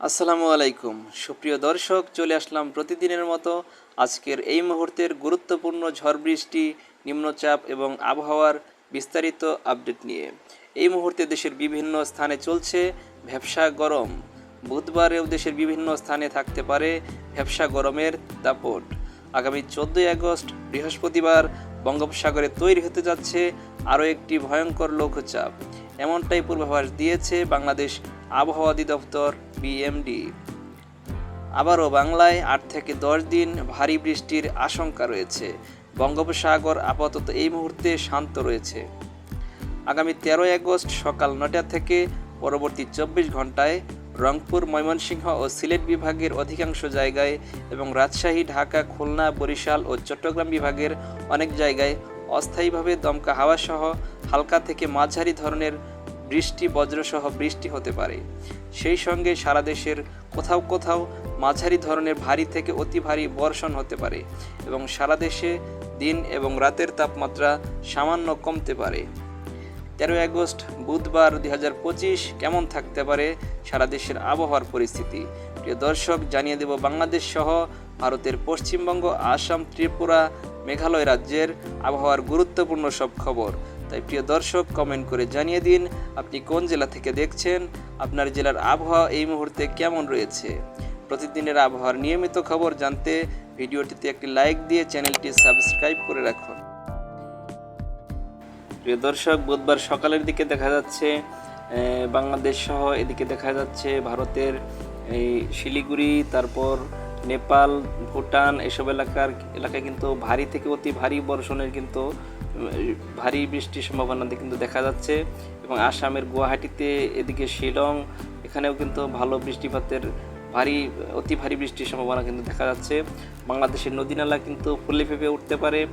আসসালামু আলাইকুম। সুপ্রিয় দর্শক, চলে আসলাম প্রতিদিনের মতো আজকের এই মুহূর্তের গুরুত্বপূর্ণ ঝড় বৃষ্টি, নিম্নচাপ এবং আবহাওয়ার বিস্তারিত আপডেট নিয়ে। এই মুহূর্তে দেশের বিভিন্ন স্থানে চলছে ভ্যাবসা গরম। বুধবারেও দেশের বিভিন্ন স্থানে থাকতে পারে ভ্যাবসা গরমের দাপট। আগামী চোদ্দোই আগস্ট, বৃহস্পতিবার বঙ্গোপসাগরে তৈরি হতে যাচ্ছে আরও একটি ভয়ঙ্কর লঘুচাপ। এমনটাই পূর্বাভাস দিয়েছে বাংলাদেশ আবহাওয়া অধিদপ্তর বিএমডি। আবারও বাংলায় আট থেকে দশ দিন ভারী বৃষ্টির আশঙ্কা রয়েছে। বঙ্গোপসাগর আপাতত এই মুহূর্তে শান্ত রয়েছে। আগামী তেরোই আগস্ট সকাল নটা থেকে পরবর্তী চব্বিশ ঘন্টায় রংপুর, ময়মনসিংহ ও সিলেট বিভাগের অধিকাংশ জায়গায় এবং রাজশাহী, ঢাকা, খুলনা, বরিশাল ও চট্টগ্রাম বিভাগের অনেক জায়গায় অস্থায়ীভাবে দমকা হাওয়াসহ হালকা থেকে মাঝারি ধরনের বৃষ্টি, বজ্রসহ বৃষ্টি হতে পারে। সেই সঙ্গে সারা দেশের কোথাও কোথাও মাঝারি ধরনের ভারী থেকে অতি ভারী বর্ষণ হতে পারে এবং সারা দেশে দিন এবং রাতের তাপমাত্রা সামান্য কমতে পারে। তেরোই আগস্ট, বুধবার দুই হাজার পঁচিশ কেমন থাকতে পারে সারা দেশের আবহাওয়ার পরিস্থিতি? প্রিয় দর্শক, জানিয়ে দেব বাংলাদেশ সহ ভারতের পশ্চিমবঙ্গ, আসাম, ত্রিপুরা, মেঘালয় রাজ্যের আবহাওয়ার গুরুত্বপূর্ণ সব খবর। তাই প্রিয় দর্শক কমেন্ট করে জানিয়ে দিন আপনি কোন জেলা থেকে দেখছেন, আপনার জেলার আবহাওয়া এই মুহূর্তে কেমন রয়েছে। প্রতিদিনের আবহাওয়ার নিয়মিত খবর জানতে ভিডিওটিতে একটি লাইক দিয়ে চ্যানেলটি সাবস্ক্রাইব করে রাখুন। প্রিয় দর্শক, বুধবার সকালের দিকে দেখা যাচ্ছে বাংলাদেশ সহ এদিকে দেখা যাচ্ছে ভারতের এই শিলিগুড়ি, তারপর নেপাল, ভুটান এসব এলাকার, এলাকায় কিন্তু ভারী থেকে অতি ভারী বর্ষণের কিন্তু ভারী বৃষ্টির সম্ভাবনা কিন্তু দেখা যাচ্ছে। এবং আসামের গুয়াহাটিতে এদিকে শিলং, এখানেও কিন্তু ভালো বৃষ্টিপাতের ভারী, অতি ভারী বৃষ্টির সম্ভাবনা কিন্তু দেখা যাচ্ছে। বাংলাদেশের নদী নালা কিন্তু ফুলে ফেপে উঠতে পারে।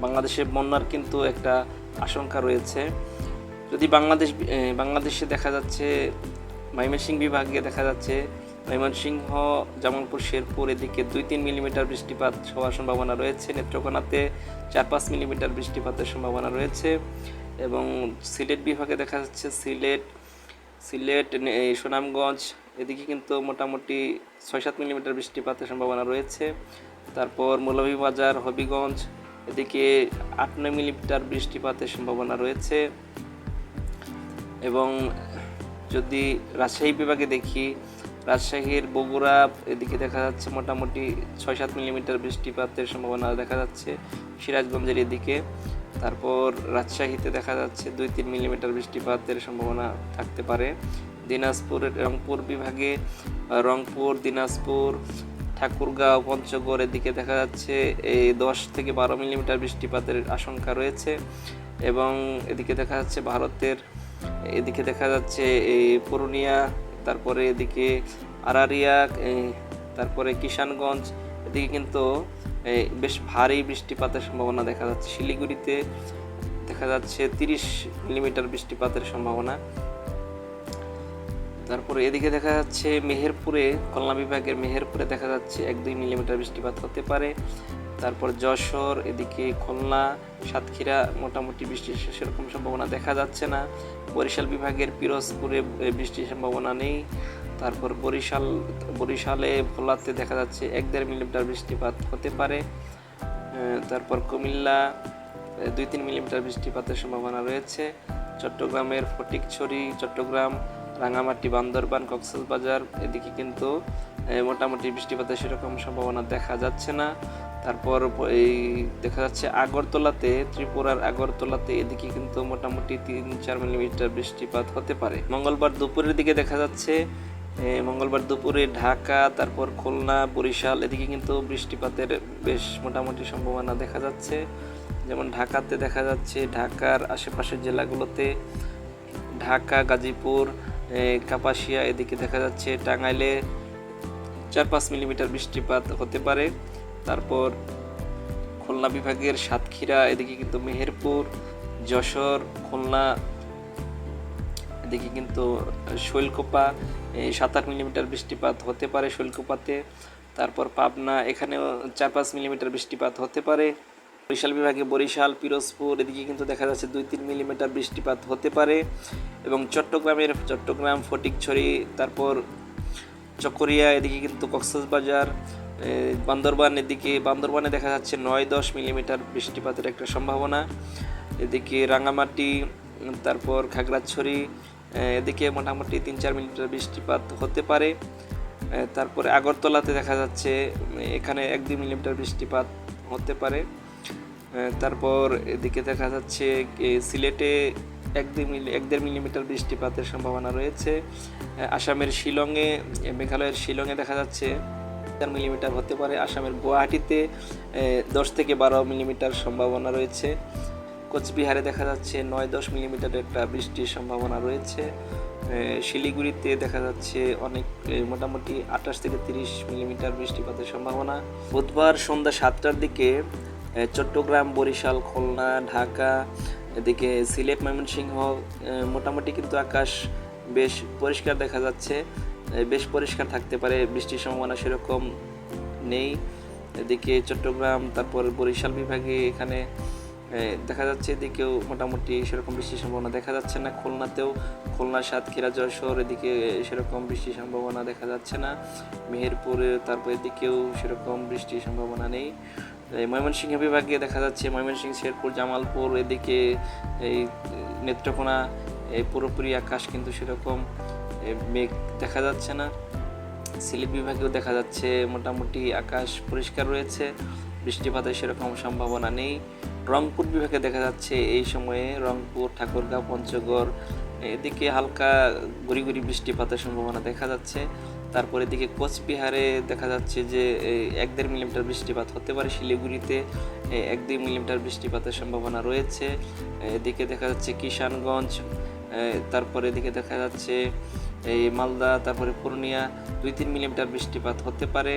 বাংলাদেশে বন্যার কিন্তু একটা আশঙ্কা রয়েছে। যদি বাংলাদেশ বাংলাদেশে দেখা যাচ্ছে, ময়মনসিংহ বিভাগে দেখা যাচ্ছে ময়মনসিংহ, জামালপুর, শেরপুর, এদিকে দুই তিন মিলিমিটার বৃষ্টিপাত হওয়ার সম্ভাবনা রয়েছে। নেত্রকোনাতে চার পাঁচ মিলিমিটার বৃষ্টিপাতের সম্ভাবনা রয়েছে এবং সিলেট বিভাগে দেখা যাচ্ছে সিলেট সিলেট সুনামগঞ্জ, এদিকে কিন্তু মোটামুটি ছয় সাত মিলিমিটার বৃষ্টিপাতের সম্ভাবনা রয়েছে। তারপর মৌলভীবাজার, হবিগঞ্জ, এদিকে আট নয় মিলিমিটার বৃষ্টিপাতের সম্ভাবনা রয়েছে এবং যদি রাজশাহী বিভাগে দেখি রাজশাহীর বগুড়া, এদিকে দেখা যাচ্ছে মোটামুটি ছয় সাত মিলিমিটার বৃষ্টিপাতের সম্ভাবনা দেখা যাচ্ছে। সিরাজগঞ্জের এদিকে। তারপর রাজশাহীতে দেখা যাচ্ছে দুই তিন মিলিমিটার বৃষ্টিপাতের সম্ভাবনা থাকতে পারে। দিনাজপুরের রংপুর বিভাগে রংপুর, দিনাজপুর, ঠাকুরগাঁও, পঞ্চগড় এদিকে দেখা যাচ্ছে এই দশ থেকে বারো মিলিমিটার বৃষ্টিপাতের আশঙ্কা রয়েছে। এবং এদিকে দেখা যাচ্ছে ভারতের, এদিকে দেখা যাচ্ছে এই পুরুলিয়া তারপরে এদিকে আরারিয়া তারপরে কিষানগঞ্জ, এদিকে কিন্তু বেশ ভারী বৃষ্টিপাতের সম্ভাবনা দেখা যাচ্ছে। শিলিগুড়িতে দেখা যাচ্ছে তিরিশ মিলিমিটার বৃষ্টিপাতের সম্ভাবনা। তারপরে এদিকে দেখা যাচ্ছে মেহেরপুরে খুলনা বিভাগের মেহেরপুরে দেখা যাচ্ছে এক দুই মিলিমিটার বৃষ্টিপাত হতে পারে। তারপর যশোর, এদিকে খুলনা, সাতক্ষীরা, মোটামুটি বৃষ্টির সেরকম সম্ভাবনা দেখা যাচ্ছে না। বরিশাল বিভাগের পিরোজপুরে বৃষ্টির সম্ভাবনা নেই। তারপর বরিশাল, বরিশালে, ভোলাতে দেখা যাচ্ছে এক দেড় মিলিমিটার বৃষ্টিপাত হতে পারে। তারপর কুমিল্লা দুই তিন মিলিমিটার বৃষ্টিপাতের সম্ভাবনা রয়েছে। চট্টগ্রামের ফটিকছড়ি, চট্টগ্রাম, রাঙামাটি, বান্দরবান, কক্সবাজার, এদিকে কিন্তু মোটামুটি বৃষ্টিপাতের সেরকম সম্ভাবনা দেখা যাচ্ছে না। তারপর এই দেখা যাচ্ছে আগরতলাতে, ত্রিপুরার আগরতলাতে এদিকে কিন্তু মোটামুটি তিন চার মিলিমিটার বৃষ্টিপাত হতে পারে। মঙ্গলবার দুপুরের দিকে দেখা যাচ্ছে মঙ্গলবার দুপুরে ঢাকা, তারপর খুলনা, বরিশাল এদিকে কিন্তু বৃষ্টিপাতের বেশ মোটামুটি সম্ভাবনা দেখা যাচ্ছে। যেমন ঢাকাতে দেখা যাচ্ছে, ঢাকার আশেপাশের জেলাগুলোতে ঢাকা, গাজীপুর কাপাসিয়া এদিকে দেখা যাচ্ছে, টাঙ্গাইলে চার পাঁচ মিলিমিটার বৃষ্টিপাত হতে পারে। তারপর খুলনা বিভাগের সাতক্ষীরা, এদিকে কিন্তু মেহেরপুর, যশোর, খুলনা, এদিকে কিন্তু শৈলকোপা সাত আট মিলিমিটার বৃষ্টিপাত হতে পারে শৈলকোপাতে। তারপর পাবনা, এখানেও চার পাঁচ মিলিমিটার বৃষ্টিপাত হতে পারে। বরিশাল বিভাগে বরিশাল, পিরোজপুর, এদিকে কিন্তু দেখা যাচ্ছে দুই তিন মিলিমিটার বৃষ্টিপাত হতে পারে। এবং চট্টগ্রামের, চট্টগ্রাম, ফটিকছড়ি, তারপর চকরিয়া, এদিকে কিন্তু কক্সবাজার এ, দিকে বান্দরবানে দেখা যাচ্ছে নয় দশ মিলিমিটার বৃষ্টিপাতের একটা সম্ভাবনা। এদিকে রাঙামাটি তারপর খাগড়াছড়ি এদিকে মোটামুটি তিন চার মিলিমিটার বৃষ্টিপাত হতে পারে। তারপরে আগরতলাতে দেখা যাচ্ছে এখানে এক দুই মিলিমিটার বৃষ্টিপাত হতে পারে। তারপর এদিকে দেখা যাচ্ছে সিলেটে এক দুই মিলি এক দেড় মিলিমিটার বৃষ্টিপাতের সম্ভাবনা রয়েছে। আসামের শিলংয়ে মেঘালয়ের শিলংয়ে দেখা যাচ্ছে চার মিলিমিটার হতে পারে। আসামের গুয়াহাটিতে দশ থেকে বারো মিলিমিটার সম্ভাবনা রয়েছে। কোচবিহারে দেখা যাচ্ছে নয়, দশ মিলিমিটার একটা বৃষ্টির সম্ভাবনা রয়েছে। শিলিগুড়িতে দেখা যাচ্ছে অনেক মোটামুটি আঠাশ থেকে তিরিশ মিলিমিটার বৃষ্টিপাতের সম্ভাবনা। বুধবার সন্ধ্যা সাতটার দিকে চট্টগ্রাম, বরিশাল, খুলনা, ঢাকা, এদিকে সিলেট, ময়মনসিংহ মোটামুটি কিন্তু আকাশ বেশ পরিষ্কার দেখা যাচ্ছে। বেশ পরিষ্কার থাকতে পারে। বৃষ্টির সম্ভাবনা সেরকম নেই। এদিকে চট্টগ্রাম, তারপর বরিশাল বিভাগে এখানে দেখা যাচ্ছে এদিকেও মোটামুটি সেরকম বৃষ্টির সম্ভাবনা দেখা যাচ্ছে না। খুলনাতেও খুলনা, সাতক্ষীরা, যশোর এদিকে সেরকম বৃষ্টির সম্ভাবনা দেখা যাচ্ছে না। মেহেরপুরে, তারপর এদিকেও সেরকম বৃষ্টির সম্ভাবনা নেই। ময়মনসিংহ বিভাগে দেখা যাচ্ছে ময়মনসিংহ, শেরপুর, জামালপুর এদিকে এই নেত্রকোনা এই পুরোপুরি আকাশ কিন্তু সেরকম মেঘ দেখা যাচ্ছে না। সিলেট বিভাগেও দেখা যাচ্ছে মোটামুটি আকাশ পরিষ্কার রয়েছে, বৃষ্টিপাতের সেরকম সম্ভাবনা নেই। রংপুর বিভাগে দেখা যাচ্ছে এই সময়ে রংপুর, ঠাকুরগাঁও, পঞ্চগড়, এদিকে হালকা গুড়ি গুড়ি বৃষ্টিপাতের সম্ভাবনা দেখা যাচ্ছে। তারপর এদিকে কোচবিহারে দেখা যাচ্ছে যে এক দেড় মিলিমিটার বৃষ্টিপাত হতে পারে শিলিগুড়িতে এক দুই মিলিমিটার বৃষ্টিপাতের সম্ভাবনা রয়েছে। এদিকে দেখা যাচ্ছে কিষানগঞ্জ তারপরে এদিকে দেখা যাচ্ছে এই মালদা, তারপরে পূর্ণিয়া, দুই তিন মিলিমিটার বৃষ্টিপাত হতে পারে।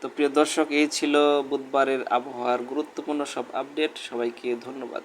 তো প্রিয় দর্শক, এই ছিল বুধবারের আবহাওয়ার গুরুত্বপূর্ণ সব আপডেট। সবাইকে ধন্যবাদ।